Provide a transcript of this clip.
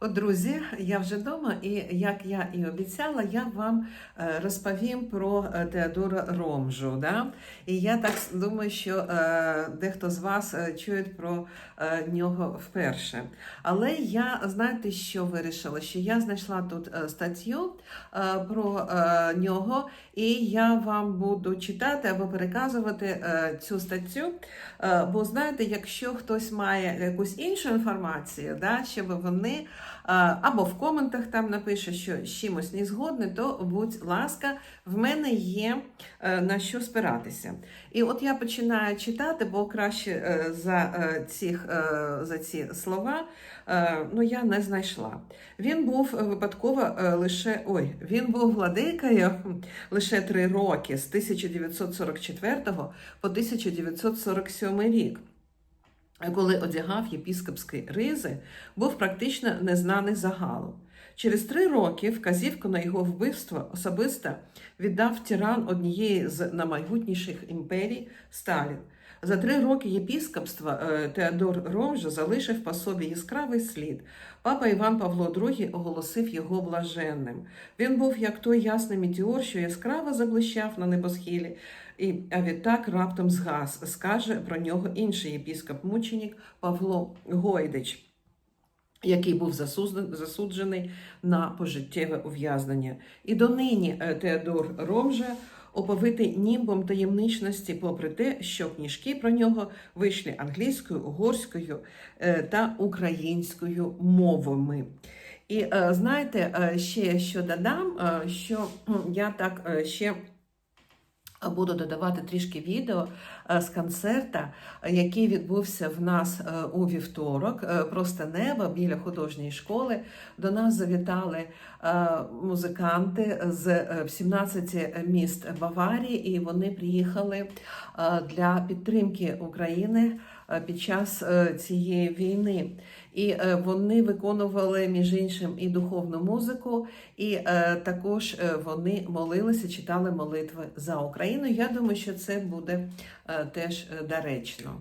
О, Друзі, я вже вдома, і як я і обіцяла, я вам е, розповім про е, Теодора Ромжу. Да? І я так думаю, що е, дехто з вас чує про нього вперше. Але я знаєте, що вирішила? Що я знайшла тут статтю про нього, і я вам буду читати або переказувати цю статтю. Бо знаєте, якщо хтось має якусь іншу інформацію, да, щоб вони або в коментах там напише, що з чимось не згодне, то будь ласка, в мене є е, на що спиратися. І от я починаю читати, бо краще е, за, е, е, за ці слова ну, я не знайшла. Він був випадково лише ой, він був владикою лише три роки з 1944 по 1947 рік. Коли одягав єпіскопські ризи, був практично незнаний загалу. Через три роки вказівку на його вбивство особисто віддав тиран однієї з наймайбутніших імперій Сталін. За три роки єпіскопства е, Теодор Ромжа залишив по собі яскравий слід. Папа Іван Павло II оголосив його блаженним. Він був як той ясний метеор, що яскраво заблищав на небосхилі, і, а відтак раптом згас, скаже про нього інший єпіскоп-мученик Павло Гойдич, який був засуджений на пожиттєве ув'язнення. І донині е, Теодор Ромжа оповитий німбом таємничності, попри те, що книжки про нього вийшли англійською, угорською е, та українською мовами. І е, знаєте, ще що додам, що я так ще буду додавати трішки відео е, з концерта, який відбувся в нас е, у вівторок. е, Просто небо біля художньої школи. До нас завітали музиканти з е, 17 міст Баварії, і вони приїхали для підтримки України під час цієї війни. І е, вони виконували між іншим і духовну музику, і е, також е, вони молилися, читали молитви за Україну. Я думаю, що це буде теж доречно.